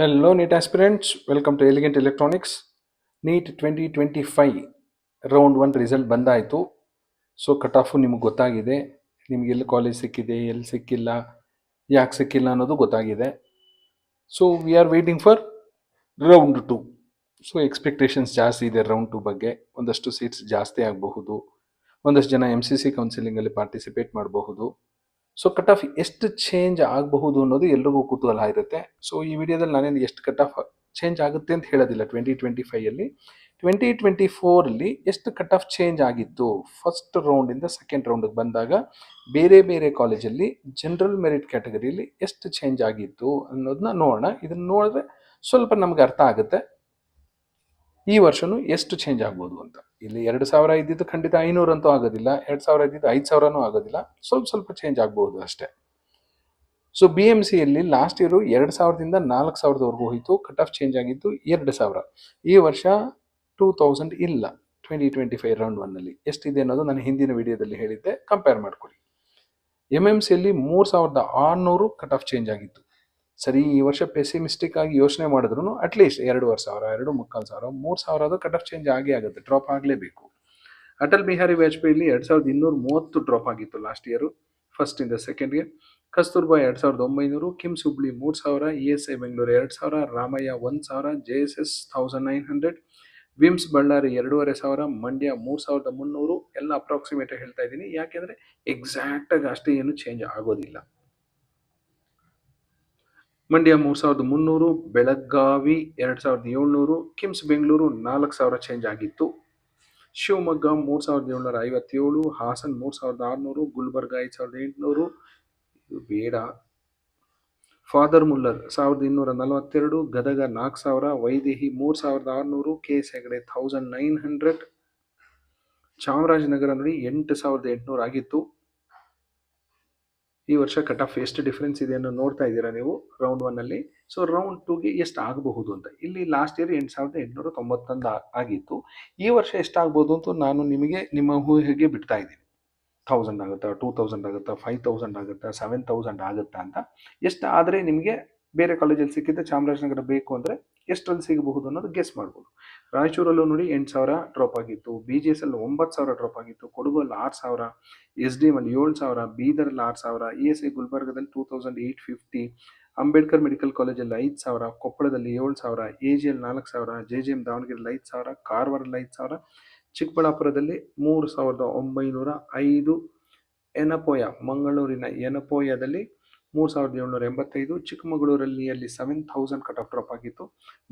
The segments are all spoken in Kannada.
Hello, NEET aspirants. Welcome to Elegant Electronics. NEET twenty twenty five round one result ಬಂದಾಯಿತು. So cut off ನಿಮ್ಗೆ ಗೊತ್ತಾಗಿದೆ. ನಿಮ್ಗೆ ಎಲ್ಲಿ ಕಾಲೇಜ್ ಸಿಕ್ಕಿದೆ ಎಲ್ಲಿ ಸಿಕ್ಕಿಲ್ಲ ಯಾಕೆ ಸಿಕ್ಕಿಲ್ಲ ಅನ್ನೋದು ಗೊತ್ತಾಗಿದೆ. So we are waiting for round two so expectations ಜಾಸ್ತಿ ಇದೆ ರೌಂಡ್ ಟು ಬಗ್ಗೆ. ಒಂದಷ್ಟು ಸೀಟ್ಸ್ ಜಾಸ್ತಿ ಆಗಬಹುದು. ಒಂದಷ್ಟು ಜನ ಎಂ ಸಿ ಸಿ ಕೌನ್ಸಿಲಿಂಗಲ್ಲಿ ಪಾರ್ಟಿಸಿಪೇಟ್ ಮಾಡಬಹುದು. ಸೊ ಕಟ್ ಆಫ್ ಎಷ್ಟು ಚೇಂಜ್ ಆಗಬಹುದು ಅನ್ನೋದು ಎಲ್ರಿಗೂ ಕುತೂಹಲ ಇರುತ್ತೆ. ಸೊ ಈ ವಿಡಿಯೋದಲ್ಲಿ ನಾನೇನು ಎಷ್ಟು ಕಟ್ ಆಫ್ ಚೇಂಜ್ ಆಗುತ್ತೆ ಅಂತ ಹೇಳೋದಿಲ್ಲ. ಟ್ವೆಂಟಿ ಟ್ವೆಂಟಿ ಫೈಯಲ್ಲಿ ಟ್ವೆಂಟಿ ಟ್ವೆಂಟಿ ಫೋರಲ್ಲಿ ಎಷ್ಟು ಕಟ್ ಆಫ್ ಚೇಂಜ್ ಆಗಿತ್ತು? ಫಸ್ಟ್ ರೌಂಡಿಂದ ಸೆಕೆಂಡ್ ರೌಂಡಿಗೆ ಬಂದಾಗ ಬೇರೆ ಬೇರೆ ಕಾಲೇಜಲ್ಲಿ ಜನರಲ್ ಮೆರಿಟ್ ಕ್ಯಾಟಗರಿಯಲ್ಲಿ ಎಷ್ಟು ಚೇಂಜ್ ಆಗಿತ್ತು ಅನ್ನೋದನ್ನ ನೋಡೋಣ. ಇದನ್ನು ನೋಡಿದ್ರೆ ಸ್ವಲ್ಪ ನಮ್ಗೆ ಅರ್ಥ ಆಗುತ್ತೆ. ಈ ವರ್ಷನೂ ಎಷ್ಟು ಚೇಂಜ್ ಆಗ್ಬೋದು ಅಂತ. ಇಲ್ಲಿ ಎರಡು ಸಾವಿರ ಇದ್ದಿದ್ದು ಖಂಡಿತ ಐನೂರಂತೂ ಆಗೋದಿಲ್ಲ, ಎರಡು ಸಾವಿರ ಇದ್ದಿದ್ದು ಐದು ಸಾವಿರನೂ ಆಗೋದಿಲ್ಲ, ಸ್ವಲ್ಪ ಸ್ವಲ್ಪ ಚೇಂಜ್ ಆಗ್ಬೋದು ಅಷ್ಟೇ. ಸೊ ಬಿ ಎಂ ಸಿಯಲ್ಲಿ ಲಾಸ್ಟ್ ಇಯರು ಎರಡು ಸಾವಿರದಿಂದ ನಾಲ್ಕು ಸಾವಿರದವರೆಗೂ ಹೋಯಿತು ಕಟ್ ಆಫ್ ಚೇಂಜ್ ಆಗಿದ್ದು ಎರಡು ಸಾವಿರ. ಈ ವರ್ಷ ಟೂ ತೌಸಂಡ್ ಇಲ್ಲ ಟ್ವೆಂಟಿ ಟ್ವೆಂಟಿ ಫೈವ್ ರೌಂಡ್ ಒನ್ನಲ್ಲಿ ಎಷ್ಟಿದೆ ಅನ್ನೋದು ನಾನು ಹಿಂದಿನ ವಿಡಿಯೋದಲ್ಲಿ ಹೇಳಿದ್ದೆ ಕಂಪೇರ್ ಮಾಡ್ಕೊಳ್ಳಿ. ಎಂ ಎಂ ಸಿಯಲ್ಲಿ ಮೂರು ಸಾವಿರದ ಆರುನೂರು ಕಟ್ ಆಫ್ ಚೇಂಜ್ ಆಗಿತ್ತು. ಸರಿ, ಈ ವರ್ಷ ಪೆಸಿಮಿಸ್ಟಿಕ್ ಆಗಿ ಯೋಚನೆ ಮಾಡಿದ್ರು ಅಟ್ಲೀಸ್ಟ್ ಎರಡೂವರೆ ಸಾವಿರ, ಎರಡು ಮುಕ್ಕಾಲು ಸಾವಿರ, ಮೂರು ಸಾವಿರ ಅದು ಕಟ್ ಆಫ್ ಚೇಂಜ್ ಆಗೇ ಆಗುತ್ತೆ ಡ್ರಾಪ್ ಆಗಲೇಬೇಕು. ಅಟಲ್ ಬಿಹಾರಿ ವಾಜಪೇಯಿಲಿ ಎರಡು ಸಾವಿರದ ಇನ್ನೂರ ಮೂವತ್ತು ಡ್ರಾಪ್ ಆಗಿತ್ತು ಲಾಸ್ಟ್ ಇಯರು ಫಸ್ಟ್ ಇಂದ ಸೆಕೆಂಡ್ಗೆ ಕಸ್ತೂರ್ಬಾ ಎರಡು ಸಾವಿರದ ಒಂಬೈನೂರು ಕಿಮ್ಸ್ ಹುಬ್ಳಿ ಮೂರು ಸಾವಿರ ಇ ಎಸ್ ಐ ಬೆಂಗಳೂರು ಎರಡು ಸಾವಿರ, ರಾಮಯ್ಯ ಒಂದು ಸಾವಿರ, J S S thousand nine hundred VIMS Ballari ಎರಡೂವರೆ ಸಾವಿರ, ಮಂಡ್ಯ ಮೂರು ಸಾವಿರದ ಮುನ್ನೂರು, ಎಲ್ಲ ಅಪ್ರಾಕ್ಸಿಮೇಟ್ ಹೇಳ್ತಾ ಇದ್ದೀನಿ. ಯಾಕೆಂದರೆ ಎಕ್ಸಾಕ್ಟಾಗಿ ಅಷ್ಟೇ ಏನು ಚೇಂಜ್ ಆಗೋದಿಲ್ಲ. ಮಂಡ್ಯ ಮೂರು ಸಾವಿರದ ಮುನ್ನೂರು, ಬೆಳಗಾವಿ ಎರಡು ಸಾವಿರದ ಏಳ್ನೂರು ಕಿಮ್ಸ್ ಬೆಂಗಳೂರು ನಾಲ್ಕು ಸಾವಿರ ಚೇಂಜ್ ಆಗಿತ್ತು. ಶಿವಮೊಗ್ಗ ಮೂರು ಸಾವಿರದ ಏಳ್ನೂರ ಐವತ್ತೇಳು, ಹಾಸನ್ ಮೂರು ಸಾವಿರದ ಆರುನೂರು, ಗುಲ್ಬರ್ಗ ಐದು ಸಾವಿರದ ಎಂಟುನೂರು, ಇದು ಬೇಡ. ಫಾದರ್ ಮುಲ್ಲರ್ ಸಾವಿರದ ಇನ್ನೂರ ನಲವತ್ತೆರಡು, ಗದಗ ನಾಲ್ಕು ಸಾವಿರ, ವೈದೇಹಿ ಮೂರು ಸಾವಿರದ ಆರುನೂರು, K S Hegde thousand nine hundred Chamarajanagar ನೋಡಿ ಎಂಟು ಸಾವಿರದ ಎಂಟುನೂರು ಆಗಿತ್ತು. ಈ ವರ್ಷ ಕಟ್ ಆಫ್ ಎಷ್ಟು ಡಿಫ್ರೆನ್ಸ್ ಇದೆ ಅನ್ನೋ ನೋಡ್ತಾ ಇದ್ದೀರಾ ನೀವು ರೌಂಡ್ ಒನ್ನಲ್ಲಿ ಸೊ ರೌಂಡ್ ಟೂಗೆ ಎಷ್ಟು ಆಗಬಹುದು ಅಂತ. ಇಲ್ಲಿ ಲಾಸ್ಟ್ ಇಯರ್ ಎಂಟು ಸಾವಿರದ ಎಂಟುನೂರ ತೊಂಬತ್ತೊಂದು ಆಗಿತ್ತು. ಈ ವರ್ಷ ಎಷ್ಟಾಗ್ಬೋದು ಅಂತ ನಾನು ನಿಮಗೆ, ನಿಮ್ಮ ಊಹೆಗೆ ಬಿಡ್ತಾ ಇದ್ದೀನಿ. ಥೌಸಂಡ್ ಆಗುತ್ತಾ ಟೂ ತೌಸಂಡ್ ಆಗುತ್ತಾ ಫೈವ್ ತೌಸಂಡ್ ಆಗುತ್ತಾ ಸೆವೆನ್ ತೌಸಂಡ್ ಆಗುತ್ತಾ ಅಂತ. ಎಷ್ಟು ಆದರೆ ನಿಮಗೆ ಬೇರೆ ಕಾಲೇಜಲ್ಲಿ ಸಿಕ್ಕಿದ್ದ ಚಾಮರಾಜನಗರ ಬೇಕು ಅಂದರೆ ಎಷ್ಟರಲ್ಲಿ ಸಿಗಬಹುದು ಅನ್ನೋದು ಗೆಸ್ ಮಾಡ್ಬೋದು. ರಾಯಚೂರಲ್ಲೂ ನೋಡಿ ಎಂಟು ಸಾವಿರ ಡ್ರಾಪ್ ಆಗಿತ್ತು. ಬಿ ಜಿ ಎಸ್ ಅಲ್ಲಿ ಒಂಬತ್ತು ಸಾವಿರ ಡ್ರಾಪ್ ಆಗಿತ್ತು. ಕೊಡಗಲ್ಲಿ ಆರು ಸಾವಿರ ಎಸ್ ಡಿ ಎಂ ಅಲ್ಲಿ ಏಳು ಸಾವಿರ, ಬೀದರಲ್ಲಿ ಆರು ಸಾವಿರ E S I ಗುಲ್ಬರ್ಗದಲ್ಲಿ two thousand eight fifty Ambedkar medical ಕಾಲೇಜಲ್ಲಿ ಐದು ಸಾವಿರ, ಕೊಪ್ಪಳದಲ್ಲಿ ಏಳು ಸಾವಿರ ಎ ಜಿ ಎಲ್ ನಾಲ್ಕು ಸಾವಿರ ಜೆ ಜಿ ಎಂ ದಾವಣಗೆರೆಯಲ್ಲಿ ಐದು ಸಾವಿರ ಕಾರವಾರಲ್ಲಿ ಐದು ಸಾವಿರ, ಚಿಕ್ಕಬಳ್ಳಾಪುರದಲ್ಲಿ ಮೂರು ಸಾವಿರದ ಒಂಬೈನೂರ ಐದು ಎನಪೋಯ, ಮಂಗಳೂರಿನ ಎನಪೋಯದಲ್ಲಿ ಮೂರು ಸಾವಿರದ ಏಳ್ನೂರ ಎಂಬತ್ತೈದು ಚಿಕ್ಕಮಗಳೂರಲ್ಲಿ ಅಲ್ಲಿ seven thousand cut off drop ಆಗಿತ್ತು.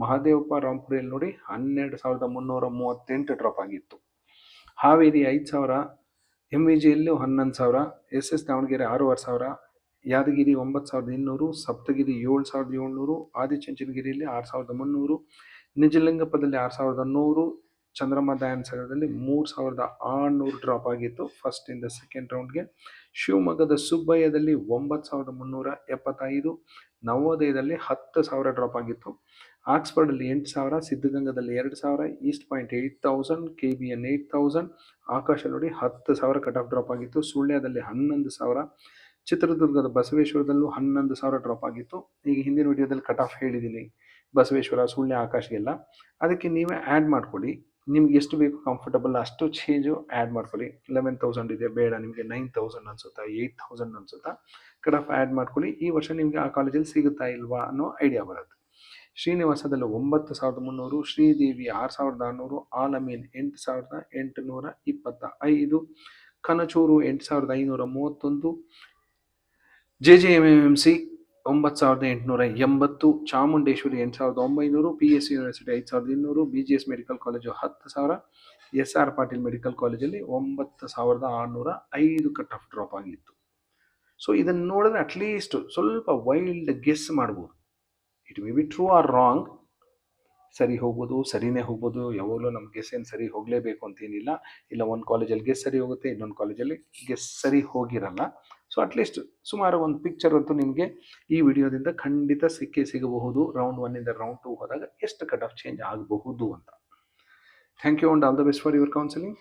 ಮಹಾದೇವಪ್ಪ ರಾಂಪುರಿಯಲ್ಲಿ ನೋಡಿ ಹನ್ನೆರಡು ಸಾವಿರದ ಮುನ್ನೂರ ಮೂವತ್ತೆಂಟು ಡ್ರಾಪ್ ಆಗಿತ್ತು. ಹಾವೇರಿ ಐದು ಸಾವಿರ ಎಂ ವಿ ಜಿಯಲ್ಲೂ ಹನ್ನೊಂದು ಸಾವಿರ ಎಸ್ ಎಸ್ ದಾವಣಗೆರೆ ಆರೂವರೆ ಸಾವಿರ, ಯಾದಗಿರಿ ಒಂಬತ್ತು ಸಾವಿರದ ಇನ್ನೂರು, ಸಪ್ತಗಿರಿ ಏಳು ಸಾವಿರದ ಏಳ್ನೂರು, ಆದಿಚುಂಚನಗಿರಿಯಲ್ಲಿ ಆರು ಸಾವಿರದ ಮುನ್ನೂರು ನಿಜಲಿಂಗಪ್ಪದಲ್ಲಿ ಆರು ಸಾವಿರದ ನೂರು ಚಂದ್ರಮ್ಮ ದಯಾನ್ ಸಾಗರದಲ್ಲಿ ಮೂರು ಸಾವಿರದ ಆರುನೂರು ಡ್ರಾಪ್ ಆಗಿತ್ತು. ಫಸ್ಟ್ ಇಂದ ಸೆಕೆಂಡ್ ರೌಂಡ್ಗೆ ಶಿವಮೊಗ್ಗದ ಸುಬ್ಬಯ್ಯದಲ್ಲಿ ಒಂಬತ್ತು ಸಾವಿರದ ಮುನ್ನೂರ ಎಪ್ಪತ್ತೈದು, ನವೋದಯದಲ್ಲಿ ಹತ್ತು ಸಾವಿರ ಡ್ರಾಪ್ ಆಗಿತ್ತು. ಆಕ್ಸ್ಫರ್ಡಲ್ಲಿ ಎಂಟು ಸಾವಿರ, ಸಿದ್ಧಗಂಗದಲ್ಲಿ ಎರಡು ಸಾವಿರ, East Point eight thousand K B N eight thousand Akash ನೋಡಿ ಹತ್ತು ಸಾವಿರ ಕಟ್ ಆಫ್ ಡ್ರಾಪ್ ಆಗಿತ್ತು. ಸುಳ್ಯದಲ್ಲಿ ಹನ್ನೊಂದು ಸಾವಿರ, ಚಿತ್ರದುರ್ಗದ ಬಸವೇಶ್ವರದಲ್ಲೂ ಹನ್ನೊಂದು ಸಾವಿರ ಡ್ರಾಪ್ ಆಗಿತ್ತು. ಈಗ ಹಿಂದಿನ ವಿಡಿಯೋದಲ್ಲಿ ಕಟ್ ಆಫ್ ಹೇಳಿದ್ದೀನಿ ಬಸವೇಶ್ವರ, ಸುಳ್ಯ, ಆಕಾಶ್ಗೆಲ್ಲ. ಅದಕ್ಕೆ ನೀವೇ ಆ್ಯಡ್ ಮಾಡ್ಕೊಳ್ಳಿ ನಿಮ್ಗೆ ಎಷ್ಟು ಬೇಕು ಕಂಫರ್ಟಬಲ್ ಅಷ್ಟು ಚೇಂಜು ಆ್ಯಡ್ ಮಾಡ್ಕೊಳ್ಳಿ. ಲೆವೆನ್ ತೌಸಂಡ್ ಇದೆ, ಬೇಡ ನಿಮಗೆ ನೈನ್ ತೌಸಂಡ್ ಅನ್ಸುತ್ತಾ ಏಯ್ಟ್ ತೌಸಂಡ್ ಅನ್ಸುತ್ತಾ ಕಟ್ ಆಫ್ ಆ್ಯಡ್ ಮಾಡ್ಕೊಳ್ಳಿ. ಈ ವರ್ಷ ನಿಮಗೆ ಆ ಕಾಲೇಜಲ್ಲಿ ಸಿಗುತ್ತಾ ಇಲ್ವಾ ಅನ್ನೋ ಐಡಿಯಾ ಬರುತ್ತೆ. ಶ್ರೀನಿವಾಸದಲ್ಲಿ ಒಂಬತ್ತು ಸಾವಿರದ ಮುನ್ನೂರು, ಶ್ರೀದೇವಿ ಆರು ಸಾವಿರದ ಆರುನೂರು ಆಲಮೀನ್ ಎಂಟು ಸಾವಿರದ ಎಂಟುನೂರ ಇಪ್ಪತ್ತ ಐದು, ಕನಚೂರು ಎಂಟು ಸಾವಿರದ ಐನೂರ ಮೂವತ್ತೊಂದು, J J M M C ಒಂಬತ್ತು ಸಾವಿರದ ಎಂಟುನೂರ ಎಂಬತ್ತು ಚಾಮುಂಡೇಶ್ವರಿ ಎಂಟು ಸಾವಿರದ ಒಂಬೈನೂರು ಪಿ ಎಸ್ ಯೂನಿವರ್ಸಿಟಿ ಐದು ಸಾವಿರದ ಇನ್ನೂರು B G S medical college ಹತ್ತು ಸಾವಿರ ಎಸ್ ಆರ್ ಪಾಟೀಲ್ ಮೆಡಿಕಲ್ ಕಾಲೇಜಲ್ಲಿ ಒಂಬತ್ತು ಸಾವಿರದ ಆರುನೂರ ಐದು ಕಟ್ ಆಫ್ ಡ್ರಾಪ್ ಆಗಿತ್ತು. ಸೊ ಇದನ್ನು ನೋಡಿದ್ರೆ ಅಟ್ಲೀಸ್ಟ್ ಸ್ವಲ್ಪ ವೈಲ್ಡ್ ಗೆಸ್ ಮಾಡ್ಬೋದು. It may be true or wrong ಸರಿ ಹೋಗ್ಬೋದು, ಸರಿನೇ ಹೋಗ್ಬೋದು, ಯಾವಾಗಲೂ ನಮ್ಮ ಗೆಸ್ ಏನು ಸರಿ ಹೋಗಲೇಬೇಕು ಅಂತೇನಿಲ್ಲ ಇಲ್ಲ, ಒಂದು ಕಾಲೇಜಲ್ಲಿ ಗೆಸ್ ಸರಿ ಹೋಗುತ್ತೆ, ಇನ್ನೊಂದು ಕಾಲೇಜಲ್ಲಿ ಗೆಸ್ ಸರಿ ಹೋಗಿರಲ್ಲ. ಸೊ ಅಟ್ಲೀಸ್ಟ್ ಸುಮಾರು ಒಂದು ಪಿಕ್ಚರ್ ಅಂತೂ ನಿಮಗೆ ಈ ವಿಡಿಯೋದಿಂದ ಖಂಡಿತ ಸಿಕ್ಕೇ ಸಿಗಬಹುದು. ರೌಂಡ್ ಇಂದ ರೌಂಡ್ ಟೂ ಹೋದಾಗ ಎಷ್ಟು ಕಟ್ ಆಫ್ ಚೇಂಜ್ ಆಗಬಹುದು ಅಂತ. Thank you and all the best for your counselling